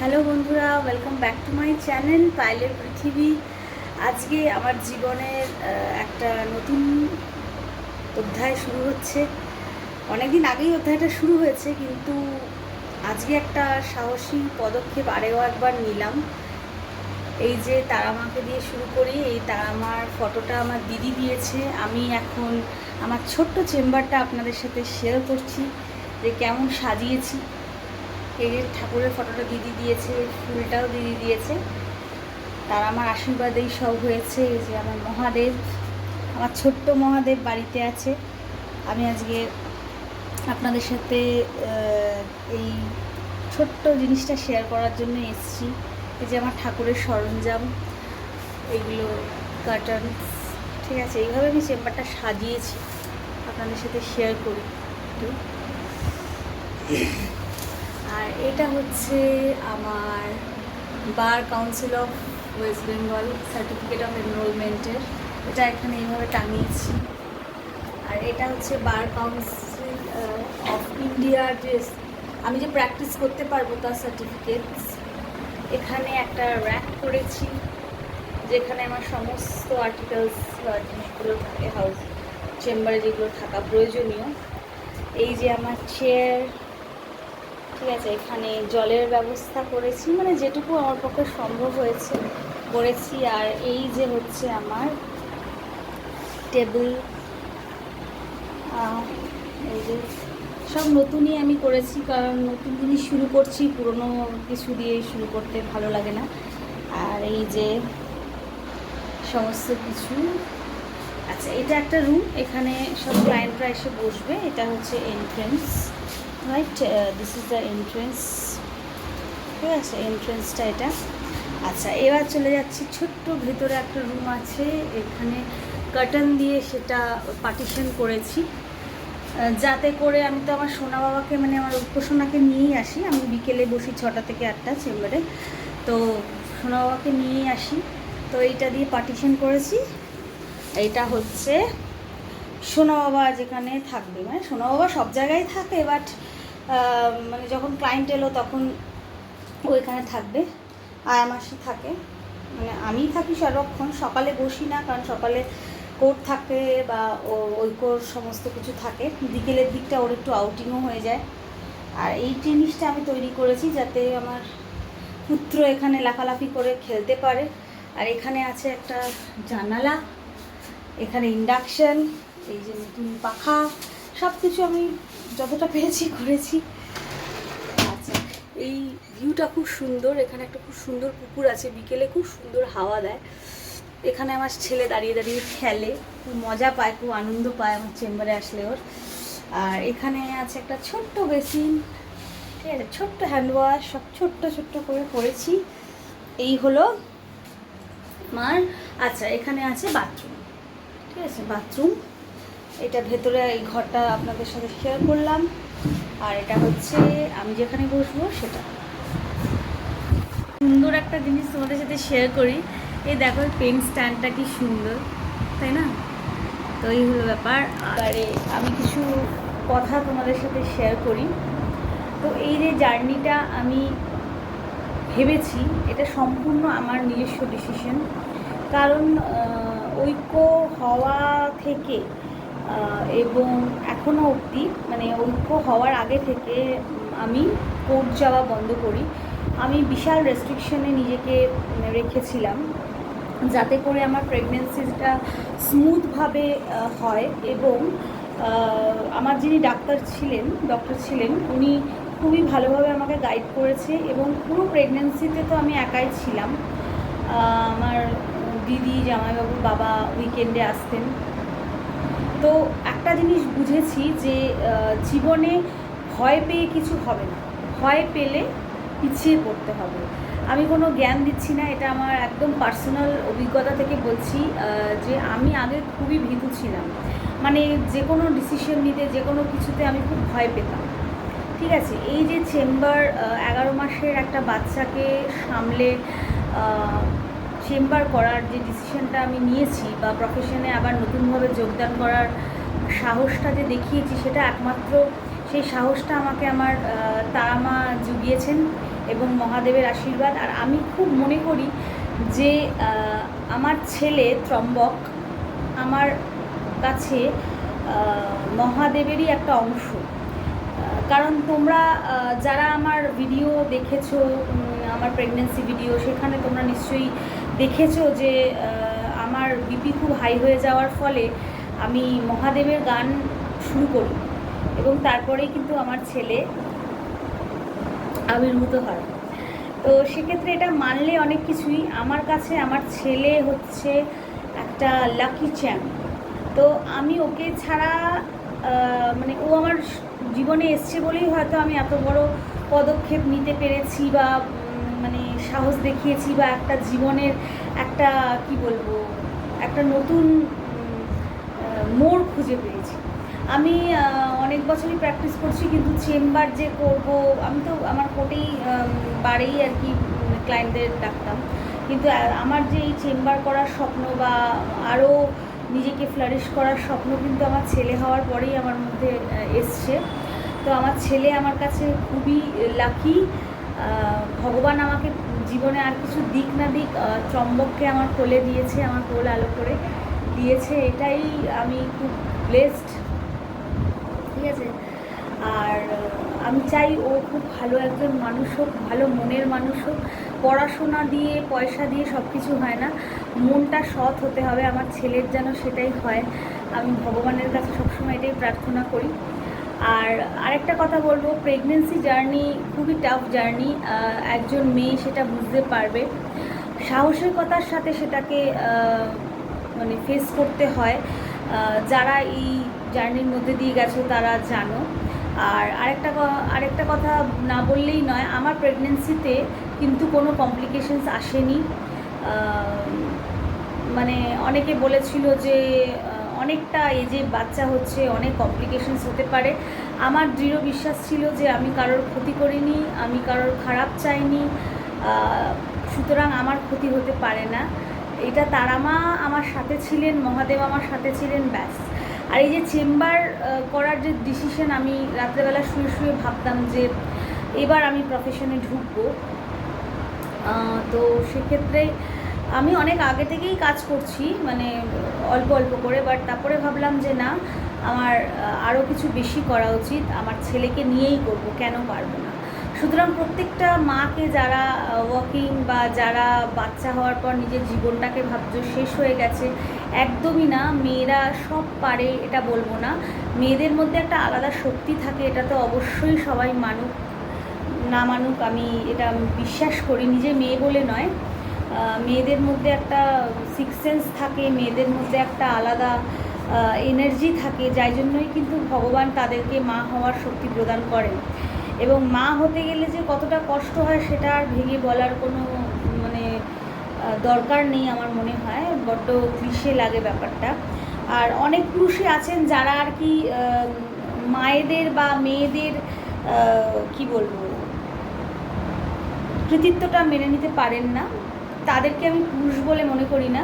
Hello বন্ধুরা welcome back to my channel পাইলের পৃথিবী আজকে আমার জীবনের একটা নতুন অধ্যায় শুরু হচ্ছে। অনেকদিন আগেই অধ্যায়টা শুরু হয়েছে, কিন্তু আজকে একটা সাহসী পদক্ষেপ আরেও একবার নিলাম। এই যে তারামাকে দিয়ে শুরু করি, এই তারামার ফটোটা আমার দিদি দিয়েছে। আমি এখন আমার ছোট্ট চেম্বারটা আপনাদের সাথে শেয়ার করছি যে কেমন সাজিয়েছি। যে ঠাকুরের ফটোটা দিদি দিয়েছে, ফুলটাও দিদি দিয়েছে। তার আমার আশীর্বাদেই সব হয়েছে, এই যে আমার মহাদেব, আমার ছোট্ট মহাদেব বাড়িতে আছে। আমি আজকে আপনাদের সাথে এই ছোট্ট জিনিসটা শেয়ার করার জন্য এসছি। এই যে আমার ঠাকুরের সরঞ্জাম, এগুলো কার্টন ঠিক আছে? এইভাবে আমি চেম্বারটা সাজিয়েছি। আপনাদের সাথে শেয়ার করি একটু। আর এটা হচ্ছে আমার bar council of West Bengal certificate of এনরোলমেন্টের এটা এখানে এইভাবে টাঙিয়েছি। আর এটা হচ্ছে বার কাউন্সিল অফ ইন্ডিয়ার যে আমি যে প্র্যাকটিস করতে পারব তার সার্টিফিকেটস এখানে একটা র্যাক করেছি, যেখানে আমার সমস্ত আর্টিকেলস বা জিনিসগুলো থাকে হাউস চেম্বারে যেগুলো থাকা প্রয়োজনীয়। এই যে আমার চেয়ার ঠিক আছে, এখানে জলের ব্যবস্থা করেছি মানে যেটুকু আমার পক্ষে সম্ভব হয়েছে করেছি। আর এই যে হচ্ছে আমার টেবিল এই যে সব নতুনই আমি করেছি, কারণ নতুন জিনিস শুরু করছি, পুরনো কিছু দিয়ে শুরু করতে ভালো লাগে না। আর এই যে সমস্ত কিছু আচ্ছা এটা একটা রুম এখানে সব ক্লায়েন্টরা এসে বসবে, এটা হচ্ছে entrance right this is the entrance ঠিক আছে এন্ট্রেন্সটা এটা। আচ্ছা এবার চলে যাচ্ছি, ছোট্ট ভেতরে একটা রুম আছে। এখানে কার্টন দিয়ে সেটা পার্টিশন করেছি। যাতে করে আমি তো আমার সোনা বাবাকে মানে আমার উপসোনাকে নিয়েই আসি। আমি বিকেলে বসি ছটা থেকে আটটা চেম্বারে। তো সোনা বাবাকে নিয়েই আসি। তো এইটা দিয়ে পার্টিশন করেছি। এইটা হচ্ছে সোনা বাবা যেখানে থাকবে। মানে সোনা বাবা সব জায়গায় থাকে বাট মানে যখন ক্লায়েন্ট এলো তখন ও এখানে থাকবে আয়া মাসি থাকে। মানে আমি থাকি সারাক্ষণ, সকালে বসি না, কারণ সকালে কোর্ট থাকে বা ওই কোর সমস্ত কিছু থাকে। বিকেলের দিকটা ওর একটু আউটিংও হয়ে যায়। আর এই জিনিসটা আমি তৈরি করেছি যাতে আমার পুত্র এখানে লাফালাফি করে খেলতে পারে। আর এখানে আছে একটা জানালা, এখানে ইন্ডাকশান এই যে নতুন পাখা সব কিছু আমি যতটা পেরেছি, করেছি। আচ্ছা এই ভিউটা খুব সুন্দর। এখানে একটা খুব সুন্দর পুকুর আছে। বিকেলে খুব সুন্দর হাওয়া দেয়। এখানে আমার ছেলে দাঁড়িয়ে দাঁড়িয়ে খেলে। খুব মজা পায়, খুব আনন্দ পায় আমার চেম্বারে আসলে ওর। আর এখানে আছে একটা ছোট্ট বেসিন। ঠিক আছে, ছোট্ট হ্যান্ড ওয়াশ সব ছোট্ট ছোট্ট করে করেছি। এই হলো আমার আচ্ছা এখানে আছে বাথরুম ঠিক আছে বাথরুম এটা ভেতরে এই ঘরটা আপনাদের সাথে শেয়ার করলাম। আর এটা হচ্ছে, আমি যেখানে বসবো সেটা। সুন্দর একটা জিনিস তোমাদের সাথে শেয়ার করি। এই দেখো পেন স্ট্যান্ডটা কি সুন্দর, তাই না? তো এই হলো ব্যাপার। আরে আমি কিছু কথা তোমাদের সাথে শেয়ার করি। তো এই যে জার্নিটা আমি ভেবেছি, এটা সম্পূর্ণ আমার নিজস্ব ডিসিশন কারণ ঐক্য হওয়া থেকে এবং এখনও অবধি মানে ঐক্য হওয়ার আগে থেকে আমি কোর্ট যাওয়া বন্ধ করি। আমি বিশাল রেস্ট্রিকশনে নিজেকে রেখেছিলাম যাতে করে আমার প্রেগনেন্সিটা স্মুথভাবে হয় এবং আমার যিনি ডাক্তার ছিলেন ডক্টর ছিলেন, উনি খুবই ভালোভাবে আমাকে গাইড করেছে এবং পুরো প্রেগনেন্সিতে তো আমি একাই ছিলাম। আমার দিদি জামাইবাবু বাবা উইকেন্ডে আসতেন। তো একটা জিনিস বুঝেছি যে জীবনে ভয় পেয়ে কিছু হবে না। ভয় পেলে পিছিয়ে পড়তে হবে। আমি কোনো জ্ঞান দিচ্ছি না, এটা আমার একদম পার্সোনাল অভিজ্ঞতা থেকে বলছি যে আমি আগে খুবই ভীতু ছিলাম। মানে যে কোনো ডিসিশন নিতে, যে কোনো কিছুতে আমি খুব ভয় পেতাম। ঠিক আছে, এই যে চেম্বার এগারো মাসের একটা বাচ্চাকে সামলে চেম্বার করার যে ডিসিশনটা আমি নিয়েছি বা প্রফেশনে আবার নতুনভাবে যোগদান করার সাহসটা যে দেখিয়েছি সেটা একমাত্র সেই সাহসটা আমাকে আমার তারা মা জুগিয়েছেন এবং মহাদেবের আশীর্বাদ। আর আমি খুব মনে করি যে আমার ছেলে ত্রম্বক আমার কাছে মহাদেবেরই একটা অংশ। কারণ তোমরা যারা আমার ভিডিও দেখেছ আমার প্রেগনেন্সি ভিডিও সেখানে তোমরা নিশ্চয়ই দেখেছ যে আমার বিপি খুব হাই হয়ে যাওয়ার ফলে আমি মহাদেবের গান শুরু করি এবং তারপরেই কিন্তু আমার ছেলে আবির্ভূত হয়। তো সেক্ষেত্রে এটা মানলে অনেক কিছুই। আমার কাছে আমার ছেলে হচ্ছে একটা লাকি চ্যাম্প তো আমি ওকে ছাড়া মানে ও আমার জীবনে এসছে বলেই হয়তো আমি এত বড় পদক্ষেপ নিতে পেরেছি বা মানে সাহস দেখিয়েছি বা একটা জীবনের একটা, কি বলব, একটা নতুন মোড় খুঁজে পেয়েছি। আমি অনেক বছরই প্র্যাকটিস করছি, কিন্তু চেম্বার যে করব, আমি তো আমার কোর্টেই বাড়েই আর কি ক্লায়েন্টদের ডাকতাম। কিন্তু আমার যে এই চেম্বার করার স্বপ্ন বা আরও নিজেকে ফ্লারিশ করার স্বপ্ন কিন্তু আমার ছেলে হওয়ার পরেই আমার মধ্যে এসছে। তো আমার ছেলে আমার কাছে খুবই লাকি ভগবান আমাকে জীবনে আর কিছু দিক না দিক চম্বককে আমার কোলে দিয়েছে, আমার কোল আলো করে দিয়েছে, এটাই আমি খুব ব্লেসড ঠিক আছে? আর আমি চাই ও খুব ভালো একজন মানুষ হোক, ভালো মনের মানুষ হোক। পড়াশোনা দিয়ে, পয়সা দিয়ে সব কিছু হয় না। মনটা সৎ হতে হবে, আমার ছেলের যেন সেটাই হয়। আমি ভগবানের কাছে সবসময় এটাই প্রার্থনা করি। আর আরেকটা কথা বলব প্রেগনেন্সি জার্নি খুবই টাফ জার্নি একজন মেয়ে সেটা বুঝতে পারবে। সাহসিকতার সাথে সেটাকে মানে ফেস করতে হয়। যারা এই জার্নির মধ্যে দিয়ে গেছো তারা জানো। আর আরেকটা আরেকটা কথা না বললেই নয়, আমার প্রেগনেন্সিতে কিন্তু কোনো কমপ্লিকেশনস আসেনি। মানে অনেকে বলেছিল যে অনেকটা এজে বাচ্চা হচ্ছে, অনেক কমপ্লিকেশনস হতে পারে। আমার দৃঢ় বিশ্বাস ছিল যে আমি কারোর ক্ষতি করিনি, আমি কারোর খারাপ চাইনি সুতরাং আমার ক্ষতি হতে পারে না। এটা তারামা আমার সাথে ছিলেন, মহাদেব আমার সাথে ছিলেন, ব্যাস। আর এই যে চেম্বার করার যে ডিসিশন আমি রাত্রেবেলা শুয়ে শুয়ে ভাবতাম যে এবার আমি প্রফেশনে ঢুকবো। তো সেক্ষেত্রে আমি অনেক আগে থেকেই কাজ করছি মানে অল্প অল্প করে বাট তারপরে ভাবলাম যে না, আমার আরও কিছু বেশি করা উচিত, আমার ছেলেকে নিয়েই করব, কেন পারব না? সুতরাং প্রত্যেকটা মাকে যারা ওয়াকিং বা যারা বাচ্চা হওয়ার পর নিজের জীবনটাকে ভাবছ, শেষ হয়ে গেছে, একদমই না, মেয়েরা সব পারে, এটা বলব না। মেয়েদের মধ্যে একটা আলাদা শক্তি থাকে, এটা তো অবশ্যই সবাই মানুক, না মানুক, আমি এটা বিশ্বাস করি, নিজে মেয়ে বলে নয়। মেয়েদের মধ্যে একটা সিক্স সেন্স থাকে, মেয়েদের মধ্যে একটা আলাদা এনার্জি থাকে, যাই জন্যই কিন্তু ভগবান তাদেরকে মা হওয়ার শক্তি প্রদান করেন। এবং মা হতে গেলে যে কতটা কষ্ট হয় সেটা আর ভেঙে বলার কোনো মানে দরকার নেই আমার মনে হয়। বড্ড ক্লিশে লাগে ব্যাপারটা। আর অনেক পুরুষই আছেন যারা আর কি মায়েদের বা মেয়েদের কি বলব, কৃতিত্বটা মেনে নিতে পারেন না। তাদেরকে আমি পুরুষ বলে মনে করি না।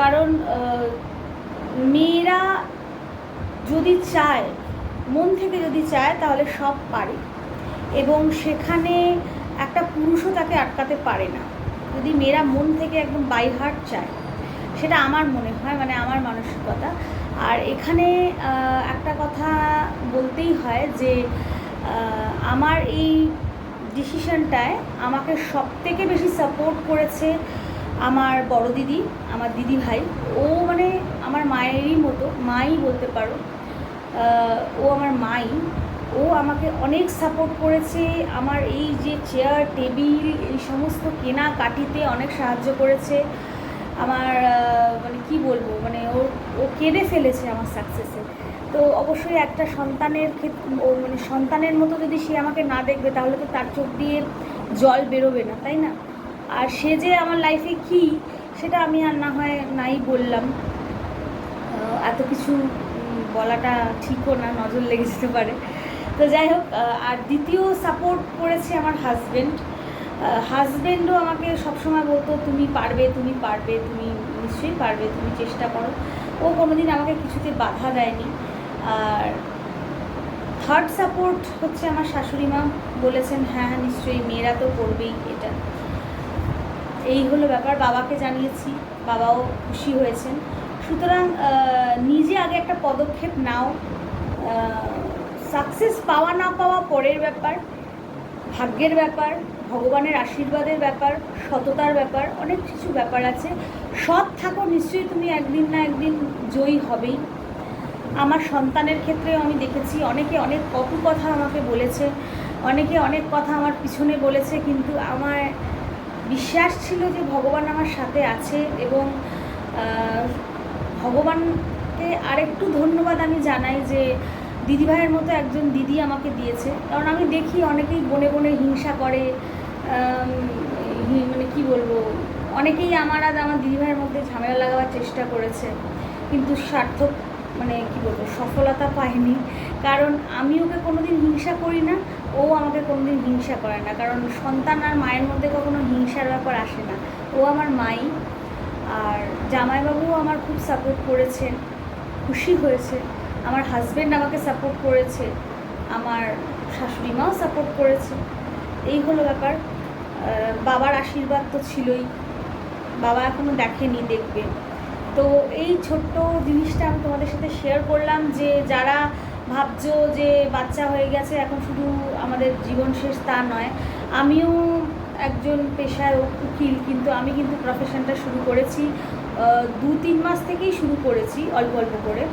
কারণ মেয়েরা যদি চায়, মন থেকে যদি চায়, তাহলে সব পারে। এবং সেখানে একটা পুরুষও তাকে আটকাতে পারে না। যদি মেয়েরা মন থেকে একদম বাই হার্ট চায়, সেটা আমার মনে হয় মানে আমার মানসিকতা। আর এখানে একটা কথা বলতেই হয় যে আমার এই ডিসিশনটায় আমাকে সব থেকে বেশি সাপোর্ট করেছে আমার বড় দিদি, আমার দিদি ভাই। ও মানে আমার মায়েরই মতো, মাই বলতে পারো। ও আমার মাই। ও আমাকে অনেক সাপোর্ট করেছে। আমার এই যে চেয়ার, টেবিল, এই সমস্ত কেনাকাটিতে অনেক সাহায্য করেছে। আমার মানে কি বলব মানে ও ও কেঁদে ফেলেছে আমার সাকসেসে তো অবশ্যই একটা সন্তানের মানে সন্তানের মতো যদি সে আমাকে না দেখবে, তাহলে তো তার চোখ দিয়ে জল বেরোবে না, তাই না? আর সে যে আমার লাইফে কি, সেটা আমি আর না হয় নাই বললাম। এত কিছু বলাটা ঠিকও না, নজর লেগে যেতে পারে। তো যাই হোক আর দ্বিতীয় সাপোর্ট করেছে আমার হাজব্যান্ড হাজব্যান্ডও আমাকে সবসময় বলতো, তুমি পারবে তুমি পারবে, তুমি নিশ্চয়ই পারবে, তুমি চেষ্টা করো। ও কোনোদিন আমাকে কিছুতে বাধা দেয়নি। আর থার্ড সাপোর্ট হচ্ছে আমার শাশুড়ি মা বলেছেন হ্যাঁ হ্যাঁ নিশ্চয়ই মেয়েরা তো করবেই এটা। এই হলো ব্যাপার, বাবাকে জানিয়েছি, বাবাও খুশি হয়েছেন। সুতরাং নিজে আগে একটা পদক্ষেপ নাও। সাকসেস পাওয়া না পাওয়া পরের ব্যাপার, ভাগ্যের ব্যাপার, ভগবানের আশীর্বাদের ব্যাপার, সততার ব্যাপার, অনেক কিছু ব্যাপার আছে। সৎ থাকো, নিশ্চয়ই তুমি একদিন না একদিন জয়ী হবেই। আমার সন্তানের ক্ষেত্রেও আমি দেখেছি, অনেকে অনেক কটু কথা আমাকে বলেছে, অনেকে অনেক কথা আমার পিছনে বলেছে, কিন্তু আমার বিশ্বাস ছিল যে ভগবান আমার সাথে আছে এবং ভগবানকে আরেকটু ধন্যবাদ আমি জানাই যে দিদিভাইয়ের মতো একজন দিদি আমাকে দিয়েছে। কারণ আমি দেখি অনেকেই বনে বনে হিংসা করে মানে কি বলব, অনেকেই আমার আর আমার দিদিভাইয়ের মধ্যে ঝামেলা লাগাবার চেষ্টা করেছে। কিন্তু সার্থক মানে কি বলব, সফলতা পাইনি। কারণ আমি ওকে কোনোদিন হিংসা করি না, ও আমাকে কোনোদিন হিংসা করে না। কারণ সন্তান আর মায়ের মধ্যে কখনো হিংসার ব্যাপার আসে না। ও আমার মাই, আর জামাইবাবুও আমার খুব সাপোর্ট করেছে খুশি হয়েছে। আমার হাজব্যান্ড আমাকে সাপোর্ট করেছে, আমার শাশুড়ি মাও সাপোর্ট করেছে। এই হলো ব্যাপার। বাবার আশীর্বাদ তো ছিলই। বাবা এখনও দেখেনি, দেখবে। তো এই ছোট্ট জিনিসটা আমি তোমাদের সাথে শেয়ার করলাম যে যারা ভাবছ যে বাচ্চা হয়ে গেছে, এখন শুধু আমাদের জীবন শেষ তা নয়। আমিও একজন পেশায় উকিল, কিন্তু আমি কিন্তু প্রফেশনটা শুরু করেছি দু তিন মাস থেকেই শুরু করেছি, অল্প অল্প করে।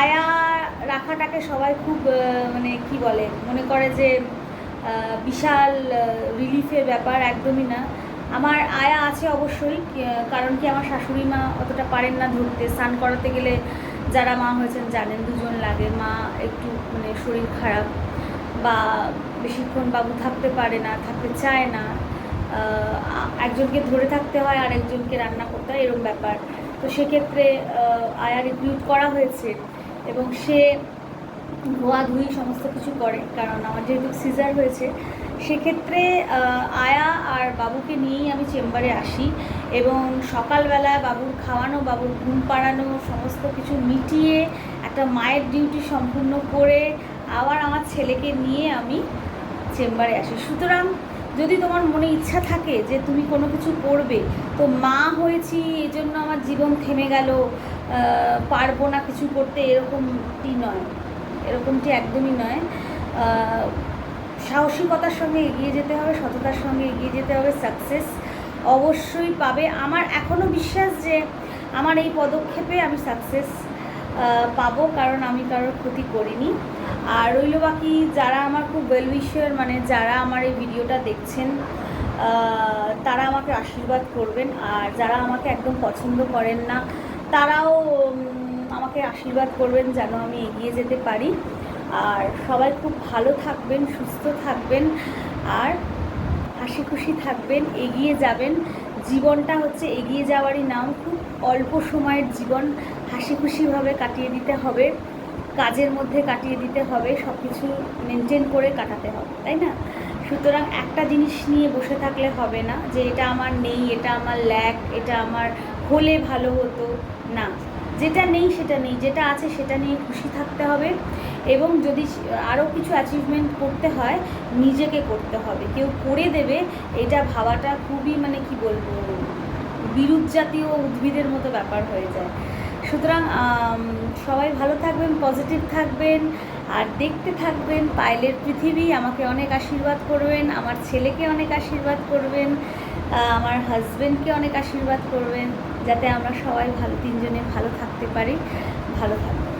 আয়া রাখাটাকে সবাই খুব মানে কি বলে, মনে করে যে বিশাল রিলিফের ব্যাপার, একদমই না। আমার আয়া আছে অবশ্যই কারণ কি আমার শাশুড়ি মা অতটা পারেন না ধরতে। স্নান করাতে গেলে যারা মা হয়েছেন জানেন, দুজন লাগে। মা একটু মানে শরীর খারাপ বা বেশিক্ষণ বাবু থাকতে পারে না, থাকতে চায় না একজনকে ধরে থাকতে হয় আর একজনকে রান্না করতে হয় এরকম ব্যাপার। তো সেক্ষেত্রে আয়া রিক্রুট করা হয়েছে এবং সে ধোয়া ধুই সমস্ত কিছু করে, কারণ আমার যেহেতু সিজার হয়েছে সেক্ষেত্রে আয়া আর বাবুকে নিয়েই আমি চেম্বারে আসি এবং সকালবেলা বাবুর খাওয়ানো, বাবুর ঘুম পাড়ানো, সমস্ত কিছু মিটিয়ে একটা মায়ের ডিউটি সম্পূর্ণ করে আবার আমার ছেলেকে নিয়ে আমি চেম্বারে আসি। সুতরাং যদি তোমার মনে ইচ্ছা থাকে যে তুমি কোনো কিছু করবে, তো মা হয়েছি এই জন্য আমার জীবন থেমে গেল পারব না কিছু করতে এরকমটি নয়। এরকমটি একদমই নয়। সাহসিকতার সঙ্গে এগিয়ে যেতে হবে, সততার সঙ্গে এগিয়ে যেতে হবে সাকসেস অবশ্যই পাবে। আমার এখনও বিশ্বাস যে আমার এই পদক্ষেপে আমি সাকসেস পাবো, কারণ আমি কারোর ক্ষতি করিনি। আর রইল বাকি যারা আমার খুব ওয়েল উইশার মানে যারা আমার এই ভিডিওটা দেখছেন তারা আমাকে আশীর্বাদ করবেন। আর যারা আমাকে একদম পছন্দ করেন না, তারাও আমাকে আশীর্বাদ করবেন যেন আমি এগিয়ে যেতে পারি। আর সবাই খুব ভালো থাকবেন, সুস্থ থাকবেন আর হাসি খুশি থাকবেন, এগিয়ে যাবেন। জীবনটা হচ্ছে এগিয়ে যাওয়ারই নাম। খুব অল্প সময়ের জীবন হাসি খুশিভাবে কাটিয়ে দিতে হবে, কাজের মধ্যে কাটিয়ে দিতে হবে সব কিছু মেনটেন করে কাটাতে হবে, তাই না? সুতরাং একটা জিনিস নিয়ে বসে থাকলে হবে না যে এটা আমার নেই, এটা আমার ল্যাক এটা আমার হলে ভালো হতো, না। যেটা নেই সেটা নেই, যেটা আছে সেটা নিয়ে খুশি থাকতে হবে। এবং যদি আরও কিছু অ্যাচিভমেন্ট করতে হয়, নিজেকে করতে হবে। কেউ করে দেবে, এটা ভাবাটা খুবই মানে কি বলব বিরূপ জাতীয় উদ্ভিদের মতো ব্যাপার হয়ে যায়। সুতরাং সবাই ভালো থাকবেন পজিটিভ থাকবেন, আর দেখতে থাকবেন, পাইলের পৃথিবী আমাকে অনেক আশীর্বাদ করবেন, আমার ছেলেকে অনেক আশীর্বাদ করবেন আমার হাজবেন্ডকে অনেক আশীর্বাদ করবেন, যাতে আমরা সবাই ভালো, তিনজনে ভালো থাকতে পারি, ভালো থাকবেন